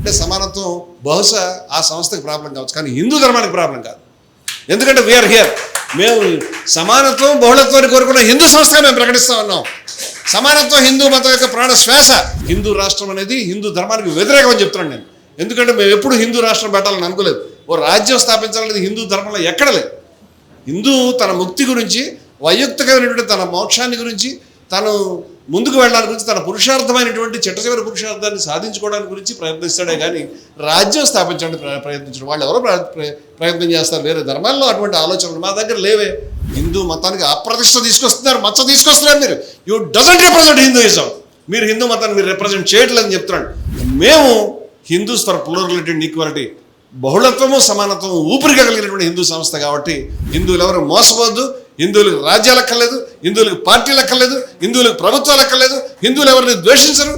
అంటే సమానత్వం బహుశా ఆ సంస్థకి ప్రాబ్లం కావచ్చు కానీ హిందూ ధర్మానికి ప్రాబ్లం కాదు. ఎందుకంటే వీఆర్ హియర్ మేము సమానత్వం బహుళత్వాన్ని కోరుకున్న హిందూ సంస్థగా మేము ప్రకటిస్తూ ఉన్నాం. సమానత్వం హిందూ మతం యొక్క ప్రాణ శ్వాస. హిందూ రాష్ట్రం అనేది హిందూ ధర్మానికి వ్యతిరేకం అని చెప్తున్నాను నేను. ఎందుకంటే మేము ఎప్పుడు హిందూ రాష్ట్రం పెట్టాలని అనుకోలేదు. ఓ రాజ్యం స్థాపించాలనేది హిందూ ధర్మంలో ఎక్కడ లేదు. హిందూ తన ముక్తి గురించి వైయక్తికమైనటువంటి తన మోక్షాన్ని గురించి తను ముందుకు వెళ్ళడానికి గురించి తన పురుషార్థమైనటువంటి చిట్ట చివరి పురుషార్థాన్ని సాధించుకోవడానికి గురించి ప్రయత్నిస్తాడే కానీ రాజ్యం స్థాపించడానికి ప్ర- ప్రయత్నించడం. వాళ్ళు ఎవరో ప్రయత్నం చేస్తారు. వేరే ధర్మాల్లో అటువంటి ఆలోచనలు మా దగ్గర లేవే. హిందూ మతానికి అప్రతిష్ట తీసుకొస్తున్నారు. మచ్చ తీసుకొస్తున్నారు మీరు. You doesn't represent Hinduism. మీరు హిందూ మతాన్ని మీరు రిప్రజెంట్ చేయట్లేదని చెప్తున్నాడు. మేము Hindus for plurality and equality. బహుళత్వము సమానత్వము ఊపిరిగా కలిగినటువంటి హిందూ సంస్థ కాబట్టి హిందువులు ఎవరు మోసపోద్దు హిందువులకు రాజ్యాలు అక్కర్లేదు హిందువులకు పార్టీలు అక్కర్లేదు హిందువులకు ప్రభుత్వాలు అక్కర్లేదు హిందువులు ఎవరిని ద్వేషించరు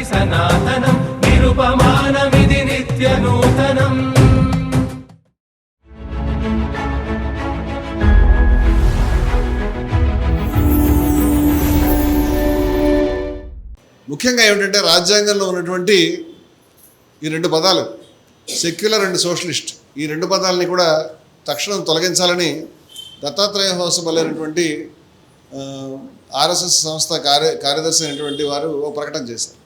ధర్మం సనాతనం నిరుపమానమిది నిత్య నూతనం ముఖ్యంగా ఏమిటంటే రాజ్యాంగంలో ఉన్నటువంటి ఈ రెండు పదాలు సెక్యులర్ అండ్ సోషలిస్ట్ ఈ రెండు పదాలని కూడా తక్షణం తొలగించాలని దత్తాత్రేయ హోసబలైనటువంటి ఆర్ఎస్ఎస్ సంస్థ కార్య కార్యదర్శి అయినటువంటి వారు ఓ ప్రకటన చేశారు.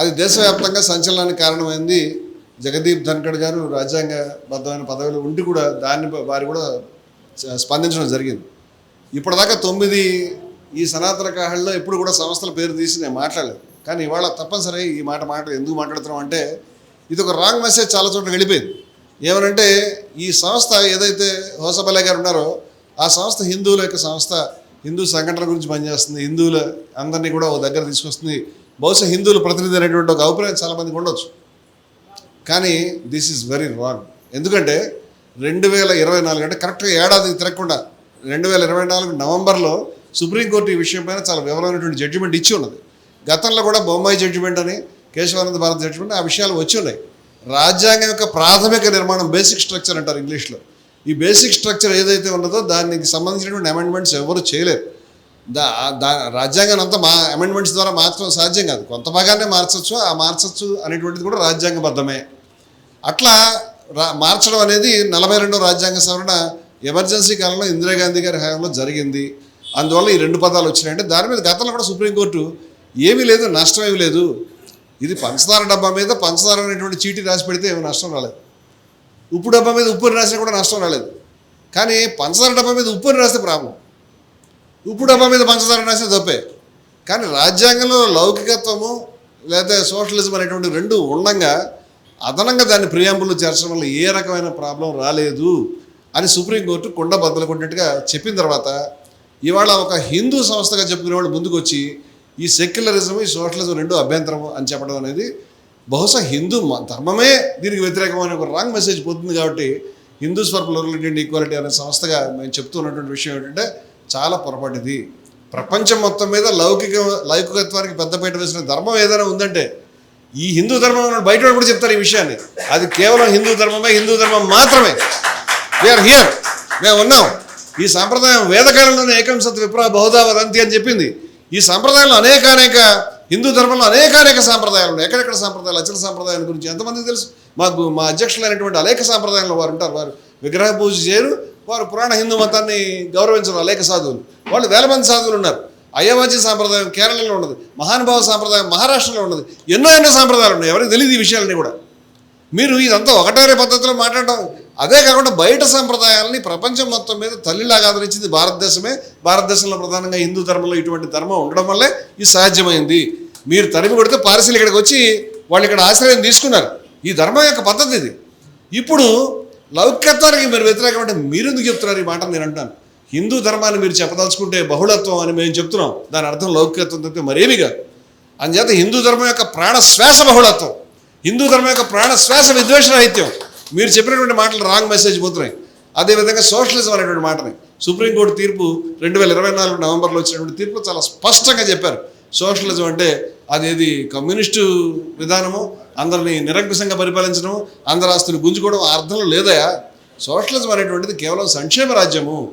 అది దేశవ్యాప్తంగా సంచలనానికి కారణమైంది జగదీప్ ధన్కడ్ గారు రాజ్యాంగబద్ధమైన పదవిలో ఉండి కూడా దాన్ని వారు కూడా స్పందించడం జరిగింది. ఇప్పటిదాకా తొమ్మిది ఈ సనాతన కాహళ్ళలో ఎప్పుడు కూడా సంస్థల పేరు తీసి నేను మాట్లాడలేదు. కానీ ఇవాళ తప్పనిసరి ఈ మాట మాట ఎందుకు మాట్లాడుతున్నాం అంటే ఇది ఒక రాంగ్ మెసేజ్ చాలా చోట్ల వెళ్ళిపోయింది. ఏమనంటే ఈ సంస్థ ఏదైతే హోసబలే గారు ఉన్నారో ఆ సంస్థ హిందువుల యొక్క సంస్థ హిందూ సంఘటన గురించి పనిచేస్తుంది. హిందువుల అందరినీ కూడా ఒక దగ్గర తీసుకొస్తుంది. బహుశా హిందువులు ప్రతినిధి అనేటువంటి ఒక అభిప్రాయం చాలామందికి ఉండొచ్చు. కానీ దిస్ ఈజ్ వెరీ రాంగ్ ఎందుకంటే రెండు వేల ఇరవై నాలుగు అంటే కరెక్ట్గా ఏడాది తిరగకుండా రెండు వేల ఇరవై నాలుగు నవంబర్లో సుప్రీంకోర్టు ఈ విషయంపైన చాలా వివరమైనటువంటి జడ్జిమెంట్ ఇచ్చి ఉన్నది. గతంలో కూడా బొమ్మాయి జడ్జిమెంట్ అని కేశవానంద భారత్ జడ్జిమెంట్ ఆ విషయాలు వచ్చి ఉన్నాయి. రాజ్యాంగం యొక్క ప్రాథమిక నిర్మాణం బేసిక్ స్ట్రక్చర్ అంటారు ఇంగ్లీష్లో. ఈ బేసిక్ స్ట్రక్చర్ ఏదైతే ఉన్నదో దానికి సంబంధించినటువంటి అమెండ్మెంట్స్ ఎవరు చేయలేరు. దా దా రాజ్యాంగాన్ని అంతా మా అమెండ్మెంట్స్ ద్వారా మార్చడం సాధ్యం కాదు. కొంత భాగాన్ని మార్చచ్చు ఆ మార్చచ్చు అనేటువంటిది కూడా రాజ్యాంగబద్ధమే. అట్లా రా మార్చడం అనేది నలభై రెండో రాజ్యాంగ సవరణ ఎమర్జెన్సీ కాలంలో ఇందిరాగాంధీ గారి హయాంలో జరిగింది. అందువల్ల ఈ రెండు పదాలు వచ్చినాయంటే దాని మీద గతంలో కూడా సుప్రీంకోర్టు ఏమీ లేదు నష్టం ఏమీ లేదు. ఇది పంచదార డబ్బా మీద పంచదార అనేటువంటి చీటీ రాసి పెడితే ఏమి నష్టం రాలేదు. ఉప్పు డబ్బా మీద ఉప్పుని రాసినా కూడా నష్టం రాలేదు. కానీ పంచదార డబ్బా మీద ఉప్పుని రాస్తే ప్రాబ్లం. ఉప్పు డబ్బా మీద పంచదార రాస్తే తప్పే. కానీ రాజ్యాంగంలో లౌకికత్వము లేదా సోషలిజం అనేటువంటి రెండు ఉండంగా అదనంగా దాన్ని ప్రియాంబుల్లో చేర్చడం వల్ల ఏ రకమైన ప్రాబ్లం రాలేదు అని సుప్రీంకోర్టు కొండ బద్దలు చెప్పిన తర్వాత ఇవాళ ఒక హిందూ సంస్థగా చెప్పుకునే వాళ్ళు ముందుకు వచ్చి ఈ సెక్యులరిజం ఈ సోషలిజం రెండు అభ్యంతరం అని చెప్పడం అనేది బహుశా హిందూ మ- ధర్మమే దీనికి వ్యతిరేకమైన ఒక రాంగ్ మెసేజ్ పోతుంది కాబట్టి హిందూస్ ఫర్ ప్లూరలిటీ ఈక్వాలిటీ అనే సంస్థగా మేము చెప్తున్నటువంటి విషయం ఏంటంటే చాలా పొరపాటిది. ప్రపంచం మొత్తం మీద లౌకిక లౌకికత్వానికి పెద్దపీట వేసిన ధర్మం ఏదైనా ఉందంటే ఈ హిందూ ధర్మం బయట కూడా చెప్తారు ఈ విషయాన్ని. అది కేవలం హిందూ ధర్మమే హిందూ ధర్మం మాత్రమే. వీఆర్ హియర్ మేము ఉన్నాం. ఈ సాంప్రదాయం వేదకాలంలోనే ఏకం సత్ విప్ర బహుదా వదంతి అని చెప్పింది. ఈ సాంప్రదాయంలో అనేక అనేక హిందూ ధర్మంలో అనేక అనేక సాంప్రదాయాలు ఉన్నాయి. ఎక్కడెక్కడ సాంప్రదాయాలు అచల సాంప్రదాయాల గురించి ఎంతమందికి తెలుసు? మాకు మా అధ్యక్షులైనటువంటి అనేక సాంప్రదాయంలో వారు ఉంటారు. వారు విగ్రహ పూజ చేయరు వారు పురాణ హిందూ మతాన్ని గౌరవించరు అనేక సాధువులు. వాళ్ళు వేల మంది సాధువులు ఉన్నారు. అయ్యవాచి సాంప్రదాయం కేరళలో ఉన్నది మహానుభావ సాంప్రదాయం మహారాష్ట్రలో ఉన్నది ఎన్నో ఎన్నో సాంప్రదాయాలు ఉన్నాయి. ఎవరికి తెలియదు ఈ విషయాలన్నీ కూడా. మీరు ఇదంతా ఒకటారే పద్ధతిలో మాట్లాడడం అదే కాకుండా బయట సాంప్రదాయాలని ప్రపంచం మొత్తం మీద తల్లిలాగా ఆదరించింది భారతదేశమే. భారతదేశంలో ప్రధానంగా హిందూ ధర్మంలో ఇటువంటి ధర్మం ఉండడం వల్లే ఇది సాధ్యమైంది. మీరు తరిమి కొడితే పారసీలు ఇక్కడికి వచ్చి వాళ్ళు ఇక్కడ ఆశ్రయం తీసుకున్నారు. ఈ ధర్మం యొక్క పద్ధతి ఇది. ఇప్పుడు లౌక్యత్వానికి మీరు వ్యతిరేకం అంటే మీరు ఎందుకు చెప్తున్నారు ఈ మాట నేను అంటాను హిందూ ధర్మాన్ని మీరు చెప్పదలుచుకుంటే బహుళత్వం అని మేము చెప్తున్నాం. దాని అర్థం లౌక్యత్వం తప్పితే మరేమి కాదు. అందుచేత హిందూ ధర్మం యొక్క ప్రాణ శ్వాస బహుళత్వం. హిందూ ధర్మం యొక్క ప్రాణ శ్వాస విద్వేష రాహిత్యం మీరు చెప్పినటువంటి మాటలు రాంగ్ మెసేజ్ పోతున్నాయి. అదేవిధంగా సోషలిజం అనేటువంటి మాటని. సుప్రీంకోర్టు తీర్పు రెండు వేల ఇరవై నాలుగు నవంబర్లో వచ్చినటువంటి తీర్పు చాలా స్పష్టంగా చెప్పారు. సోషలిజం అంటే అదేది కమ్యూనిస్టు విధానము అందరిని నిరంకుశంగా పరిపాలించడం అందరి ఆస్తులు గుంజుకోవడం ఆ అర్థంలో లేదయా? సోషలిజం అనేటువంటిది కేవలం సంక్షేమ రాజ్యము.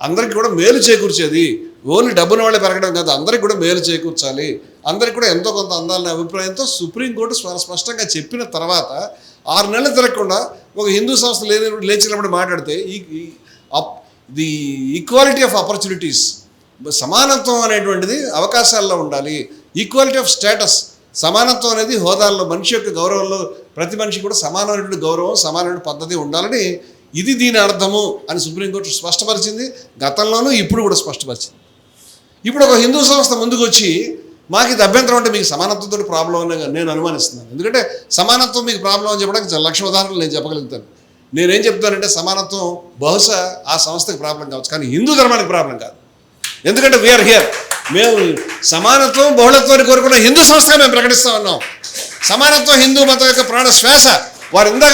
అందరికీ కూడా మేలు చేకూర్చేది. ఓన్లీ డబ్బున వాళ్ళే పెరగడం కాదు అందరికీ కూడా మేలు చేకూర్చాలి. అందరికి కూడా ఎంతో కొంత అందాలనే అభిప్రాయంతో సుప్రీంకోర్టు స్పష్టంగా చెప్పిన తర్వాత ఆరు నెలలు తిరగకుండా ఒక హిందూ సంస్థ లేని లేచినప్పుడు మాట్లాడితే ఈ ఈ- అప్- ది ఈక్వాలిటీ ఆఫ్ ఆపర్చునిటీస్ సమానత్వం అనేటువంటిది అవకాశాల్లో ఉండాలి. ఈక్వాలిటీ ఆఫ్ స్టేటస్ సమానత్వం అనేది హోదాల్లో మనిషి యొక్క గౌరవంలో ప్రతి మనిషి కూడా సమానమైనటువంటి గౌరవం సమానమైన పద్ధతి ఉండాలని ఇది దీని అర్థము అని సుప్రీంకోర్టు స్పష్టపరిచింది. గతంలోనూ ఇప్పుడు కూడా స్పష్టపరిచింది. ఇప్పుడు ఒక హిందూ సంస్థ ముందుకు వచ్చి మాకు ఇది అభ్యంతరం అంటే మీకు సమానత్వంతో ప్రాబ్లం అని నేను అనుమానిస్తున్నాను. ఎందుకంటే సమానత్వం మీకు ప్రాబ్లం అని చెప్పడానికి లక్ష ఉదాహరణలు నేను చెప్పగలుగుతాను. నేనేం చెప్తానంటే సమానత్వం బహుశా ఆ సంస్థకి ప్రాబ్లం కావచ్చు కానీ హిందూ ధర్మానికి ప్రాబ్లం కాదు. ఎందుకంటే వీఆర్ హియర్ మేము సమానత్వం బహుళత్వాన్ని కోరుకున్న హిందూ సంస్థగా మేము ప్రకటిస్తూ ఉన్నాం. సమానత్వం హిందూ మతం యొక్క ప్రాణ శ్వాస. వారు ఇందాక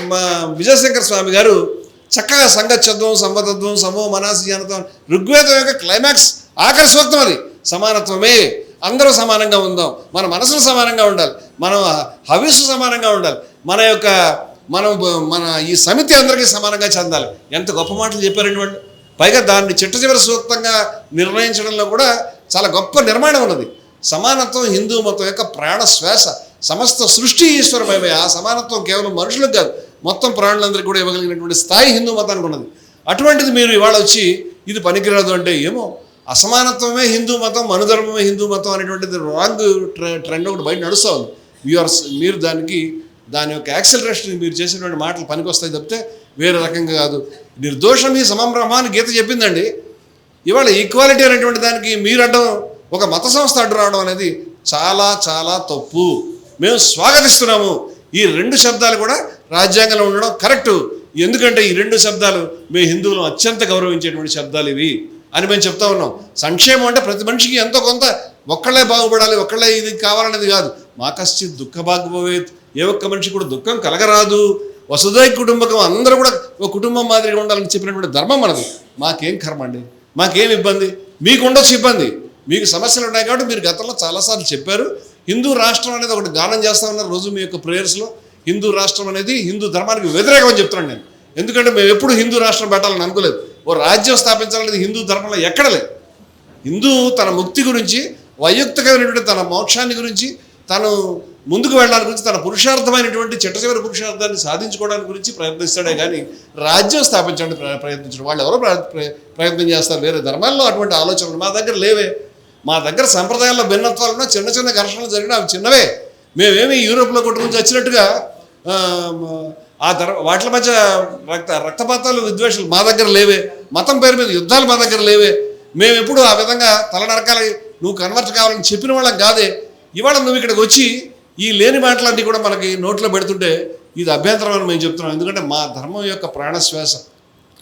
మా విజయశంకర్ స్వామి గారు చక్కగా సంగచ్చత్వం సంబద్ధత్వం సమూ మనస్యనత్వం ఋగ్వేదం యొక్క క్లైమాక్స్ ఆఖరి సూక్తం అది. సమానత్వమే. అందరూ సమానంగా ఉందాం. మన మనసులు సమానంగా ఉండాలి. మనం హవిస్సు సమానంగా ఉండాలి. మన యొక్క మనం మన ఈ సమితి అందరికీ సమానంగా చెందాలి. ఎంత గొప్ప మాటలు చెప్పారండి వాళ్ళు. పైగా దాన్ని చిట్ట చివరి సూక్తంగా నిర్ణయించడంలో కూడా చాలా గొప్ప నిర్మాణం ఉన్నది. సమానత్వం హిందూ మతం యొక్క ప్రాణ శ్వాస సమస్త సృష్టి ఈశ్వరమయమే ఆ సమానత్వం కేవలం మనుషులకు కాదు మొత్తం ప్రాణులందరికీ కూడా ఇవ్వగలిగినటువంటి స్థాయి హిందూ మతానికి ఉన్నది. అటువంటిది మీరు ఇవాళ వచ్చి ఇది పనికిరాదు అంటే ఏమో? అసమానత్వమే హిందూ మతం మనుధర్మమే హిందూ మతం అనేటువంటిది రాంగ్ ట్రెండ్ ఒకటి బయట నడుస్తూ ఉంది. యూఆర్ మీరు దానికి దాని యొక్క యాక్సిలరేషన్ మీరు చేసినటువంటి మాటలు పనికొస్తాయి తప్పితే వేరే రకంగా కాదు. నిర్దోషం ఈ సమం బ్రహ్మ అని గీత చెప్పిందండి. ఇవాళ ఈక్వాలిటీ అనేటువంటి దానికి మీరు అడ్డం ఒక మత సంస్థ అడ్డు రావడం అనేది చాలా చాలా తప్పు. మేము స్వాగతిస్తున్నాము. ఈ రెండు శబ్దాలు కూడా రాజ్యాంగంలో ఉండడం కరెక్టు ఎందుకంటే ఈ రెండు శబ్దాలు మేము హిందువులు అత్యంత గౌరవించేటువంటి శబ్దాలు ఇవి అని మేము చెప్తా ఉన్నాం. సంక్షేమం అంటే ప్రతి మనిషికి ఎంతో కొంత ఒక్కళ్ళే బాగుపడాలి ఒక్కళ్ళే ఇది కావాలనేది కాదు. మా కశ్చిత్ దుఃఖ భాగ్యభవేత్ ఏ ఒక్క మనిషి కూడా దుఃఖం కలగరాదు. వసుదై కుటుంబకం అందరూ కూడా ఒక కుటుంబం మాదిరిగా ఉండాలని చెప్పినటువంటి ధర్మం మనది. మాకేం కర్మ అండి? మాకేం ఇబ్బంది? మీకు ఉండొచ్చు ఇబ్బంది. మీకు సమస్యలు ఉన్నాయి కాబట్టి మీరు గతంలో చాలాసార్లు చెప్పారు. హిందూ రాష్ట్రం అనేది ఒకటి గానం చేస్తా ఉన్నారు రోజు మీ యొక్క ప్రేయర్స్లో. హిందూ రాష్ట్రం అనేది హిందూ ధర్మానికి వ్యతిరేకమని చెప్తున్నాను నేను. ఎందుకంటే మేము ఎప్పుడు హిందూ రాష్ట్రం పెట్టాలని అనుకోలేదు. ఓ రాజ్యం స్థాపించాలనేది హిందూ ధర్మంలో ఎక్కడ లేదు. హిందూ తన ముక్తి గురించి వైయక్తికమైనటువంటి తన మోక్షాన్ని గురించి తను ముందుకు వెళ్ళడానికి గురించి తన పురుషార్థమైనటువంటి చిట్ట చివరి పురుషార్థాన్ని సాధించుకోవడానికి గురించి ప్రయత్నిస్తాడే కానీ రాజ్యం స్థాపించడానికి ప్రయత్నించడం. వాళ్ళు ఎవరో ప్ర- ప్రయత్నం చేస్తారు. వేరే ధర్మాల్లో అటువంటి ఆలోచనలు మా దగ్గర లేవే. మా దగ్గర సంప్రదాయాల్లో భిన్నత్వాలున్నా చిన్న చిన్న ఘర్షణలు జరిగిన అవి చిన్నవే. మేమేమి యూరోప్లో కొట్టుకుని వచ్చినట్టుగా ఆ, ధర ధర్మ వాటి మధ్య రక్త రక్తపాతాలు విద్వేషాలు మా దగ్గర లేవే. మతం పేరు మీద యుద్ధాలు మా దగ్గర లేవే. మేము ఎప్పుడు ఆ విధంగా తల నరకాలి నువ్వు కన్వర్ట్ కావాలని చెప్పిన వాళ్ళం కాదే. ఇవాళ నువ్వు ఇక్కడికి వచ్చి ఈ లేని మాటలన్నీ కూడా మనకి నోట్లో పెడుతుంటే ఇది అభ్యంతరం అని మేము చెప్తున్నాం. ఎందుకంటే మా ధర్మం యొక్క ప్రాణశ్వాస.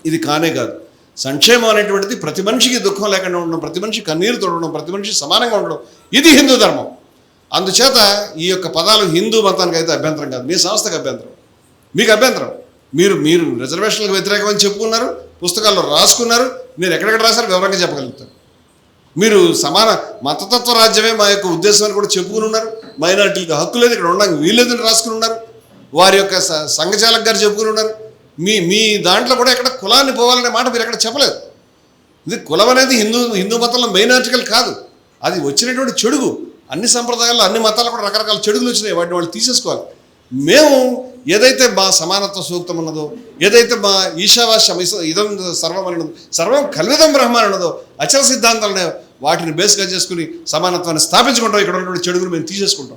ఇది కానే కాదు. సంక్షేమం అనేటువంటిది ప్రతి మనిషికి దుఃఖం లేకుండా ఉండడం ప్రతి మనిషి కన్నీరు తోడడం ప్రతి మనిషి సమానంగా ఉండడం ఇది హిందూ ధర్మం. అందుచేత ఈ యొక్క పదాలు హిందూ మతానికి అయితే అభ్యంతరం కాదు. మీ సంస్థకు అభ్యంతరం. మీకు అభ్యంతరం. మీరు మీరు రిజర్వేషన్లకు వ్యతిరేకమని చెప్పుకున్నారు పుస్తకాల్లో రాసుకున్నారు మీరు ఎక్కడెక్కడ రాశారు వివరంగా చెప్పగలుగుతారు. మీరు సమాన మతతత్వ రాజ్యమే మా యొక్క ఉద్దేశం అని కూడా చెప్పుకుని ఉన్నారు. మైనార్టీలకు హక్కు లేదు ఇక్కడ ఉండడానికి వీల్లేదని రాసుకుని ఉన్నారు. వారి యొక్క స- సంఘచాలక్ గారు చెప్పుకుని ఉన్నారు. మీ మీ దాంట్లో కూడా ఎక్కడ కులాన్ని పోవాలనే మాట మీరు ఎక్కడ చెప్పలేదు. ఇది కులం అనేది హిందూ హిందూ మతంలో మెయిన్ ఆర్టికల్ కాదు. అది వచ్చినటువంటి చెడుగు. అన్ని సంప్రదాయాల్లో అన్ని మతాల్లో కూడా రకరకాల చెడుగులు వచ్చినాయి. వాటిని వాళ్ళు తీసేసుకోవాలి. మేము ఏదైతే మా సమానత్వ సూక్తం ఉన్నదో ఏదైతే మా ఈశావాస్యం ఇదం సర్వం అని సర్వం కల్విదం బ్రహ్మ అన్నదో ఉన్నదో అచల సిద్ధాంతాలు ఉన్నాయో వాటిని బేస్గా చేసుకుని సమానత్వాన్ని స్థాపించుకుంటాం. ఇక్కడ ఉన్నటువంటి చెడుగులు మేము తీసేసుకుంటాం.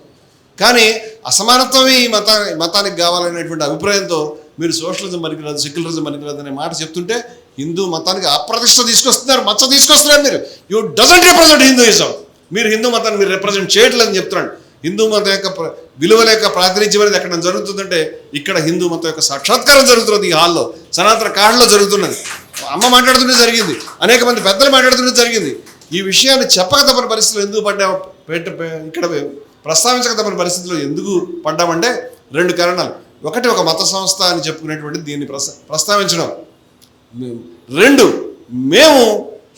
కానీ అసమానత్వమే ఈ మత మతానికి కావాలనేటువంటి అభిప్రాయంతో మీరు సోషలిజం పనికిరాదు సెక్యులరిజం పనికిరాదు అనే మాట చెప్తుంటే హిందూ మతానికి అప్రతిష్ట తీసుకొస్తున్నారు మచ్చ తీసుకొస్తున్నారు మీరు. You doesn't represent Hinduism. మీరు హిందూ మతాన్ని మీరు రిప్రజెంట్ చేయట్లేదని చెప్తున్నాడు. హిందూ మతం యొక్క ప్ర- విలువల యొక్క ప్రాతినిధ్యం అనేది ఎక్కడ జరుగుతుందంటే ఇక్కడ హిందూ మతం యొక్క సాక్షాత్కారం జరుగుతున్నది ఈ హాల్లో. సనాతన కాళ్ళలో జరుగుతున్నది. అమ్మ మాట్లాడుతుంటే జరిగింది. అనేక మంది పెద్దలు మాట్లాడుతుంటే జరిగింది. ఈ విషయాన్ని చెప్పక తప్పని పరిస్థితులు ఎందుకు పడ్డా ఇక్కడ ప్రస్తావించక తప్పని పరిస్థితుల్లో ఎందుకు పడ్డామంటే రెండు కారణాలు. ఒకటి ఒక మత సంస్థ అని చెప్పుకునేటువంటి దీన్ని ప్రస్తా ప్రస్తావించడం. రెండు మేము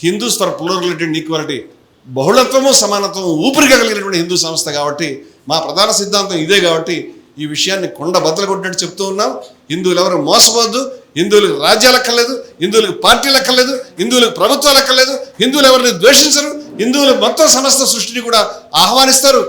Hindus for plurality and equality బహుళత్వము సమానత్వం ఊపిరిగా కలిగినటువంటి హిందూ సంస్థ కాబట్టి మా ప్రధాన సిద్ధాంతం ఇదే కాబట్టి ఈ విషయాన్ని కొండ బద్దలు కొట్టినట్టు చెప్తూ ఉన్నాం. హిందువులు ఎవరు మోసపోద్దు హిందువులకు రాజ్యాలు అక్కర్లేదు హిందువులకు పార్టీలు అక్కర్లేదు హిందువులకు ప్రభుత్వాలు అక్కర్లేదు హిందువులు ఎవరిని ద్వేషించరు హిందువులు మొత్తం సమస్త సృష్టిని కూడా ఆహ్వానిస్తారు.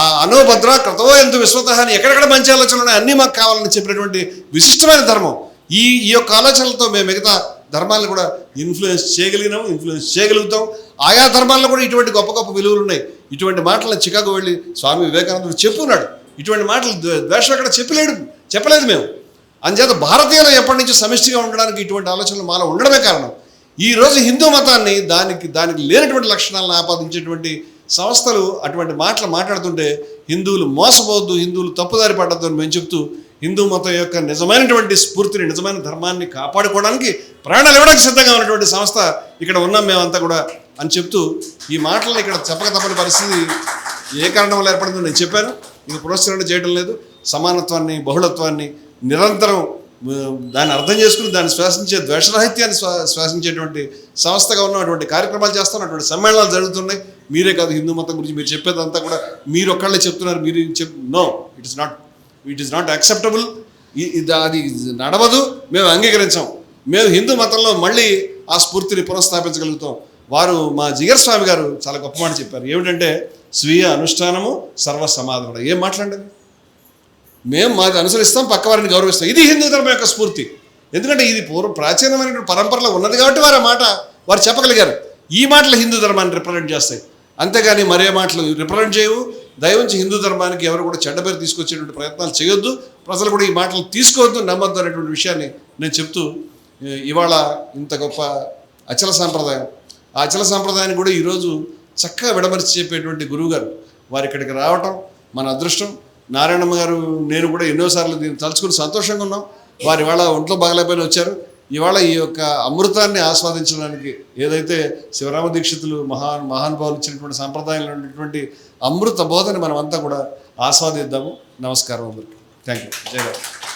ఆ అనోభద్ర క్రతవో ఎందు విశ్వత అని ఎక్కడెక్కడ మంచి ఆలోచనలు ఉన్నాయి అన్నీ మాకు కావాలని చెప్పినటువంటి విశిష్టమైన ధర్మం. ఈ ఈ యొక్క ఆలోచనలతో మేము మిగతా ధర్మాలను కూడా ఇన్ఫ్లుయెన్స్ చేయగలిగినాం ఇన్ఫ్లుయెన్స్ చేయగలుగుతాం. ఆయా ధర్మాల్లో కూడా ఇటువంటి గొప్ప గొప్ప విలువలు ఉన్నాయి. ఇటువంటి మాటలను చికాగో వెళ్ళి స్వామి వివేకానందుడు చెప్పున్నాడు. ఇటువంటి మాటలు ద్వేషం అక్కడ చెప్పలేడు చెప్పలేదు మేము. అందుచేత భారతీయులు ఎప్పటి నుంచి సమిష్టిగా ఉండడానికి ఇటువంటి ఆలోచనలు మాలో ఉండడమే కారణం. ఈ రోజు హిందూ మతాన్ని దానికి దానికి లేనటువంటి లక్షణాలను ఆపాదించేటువంటి సంస్థలు అటువంటి మాటలు మాట్లాడుతుంటే హిందువులు మోసపోవద్దు హిందువులు తప్పుదారి పడద్దు అని మేము చెప్తూ హిందూ మతం యొక్క నిజమైనటువంటి స్ఫూర్తిని నిజమైన ధర్మాన్ని కాపాడుకోవడానికి ప్రాణాలు ఇవ్వడానికి సిద్ధంగా ఉన్నటువంటి సంస్థ ఇక్కడ ఉన్నాం మేమంతా కూడా అని చెప్తూ ఈ మాటలను ఇక్కడ చెప్పక తప్పని పరిస్థితి ఏ కారణం వల్ల ఏర్పడిందో నేను చెప్పాను. ఇది పునశ్చరణ చేయడం లేదు. సమానత్వాన్ని బహుళత్వాన్ని నిరంతరం దాన్ని అర్థం చేసుకుని దాన్ని శ్వాసించే ద్వేషరాహిత్యాన్ని శ్వా శ్వాసించేటువంటి సంస్థగా ఉన్నటువంటి కార్యక్రమాలు చేస్తున్నటువంటి సమ్మేళనాలు జరుగుతున్నాయి. మీరే కాదు హిందూ మతం గురించి మీరు చెప్పేదంతా కూడా మీరు ఒక్కళ్ళే చెప్తున్నారు మీరు చెప్ no it is not it is not acceptable అది నడవదు మేము అంగీకరించాం. మేము హిందూ మతంలో మళ్ళీ ఆ స్ఫూర్తిని పునఃస్థాపించగలుగుతాం. వారు మా జిగర్ స్వామి గారు చాలా గొప్ప మాట చెప్పారు. ఏమిటంటే స్వీయ అనుష్ఠానము సర్వ సమాధానం ఏం మాట్లాడండి మేము మాది అనుసరిస్తాం పక్క వారిని గౌరవిస్తాం. ఇది హిందూ ధర్మం యొక్క స్ఫూర్తి. ఎందుకంటే ఇది పూర్వ ప్రాచీనమైన పరంపరలో ఉన్నది కాబట్టి వారు ఆ మాట వారు చెప్పగలిగారు. ఈ మాటలు హిందూ ధర్మాన్ని రిప్రజెంట్ చేస్తాయి. అంతేగాని మరే మాటలు రిప్రజెంట్ చేయవు. దయవుంచి హిందూ ధర్మానికి ఎవరు కూడా చెడ్డ పేరు తీసుకొచ్చేటువంటి ప్రయత్నాలు చేయొద్దు. ప్రజలు కూడా ఈ మాటలు తీసుకోవద్దు నమ్మద్దు అనేటువంటి విషయాన్ని నేను చెప్తూ ఇవాళ ఇంత గొప్ప అచల సాంప్రదాయం. ఆ అచల సాంప్రదాయాన్ని కూడా ఈరోజు చక్కగా విడమరిచి చెప్పేటువంటి గురువు గారు వారు ఇక్కడికి రావటం మన అదృష్టం. నారాయణమ్మ గారు నేను కూడా ఎన్నోసార్లు దీన్ని తలుచుకుని సంతోషంగా ఉన్నాం. వారు ఇవాళ ఒంట్లో బాగలేకపోయిన వచ్చారు. ఇవాళ ఈ యొక్క అమృతాన్ని ఆస్వాదించడానికి ఏదైతే శివరామ దీక్షితులు మహా మహానుభావులు ఇచ్చినటువంటి సాంప్రదాయంలో ఉన్నటువంటి అమృత బోధని మనం అంతా కూడా ఆస్వాదిద్దాము. నమస్కారం అందరికీ. Thank you Jayaram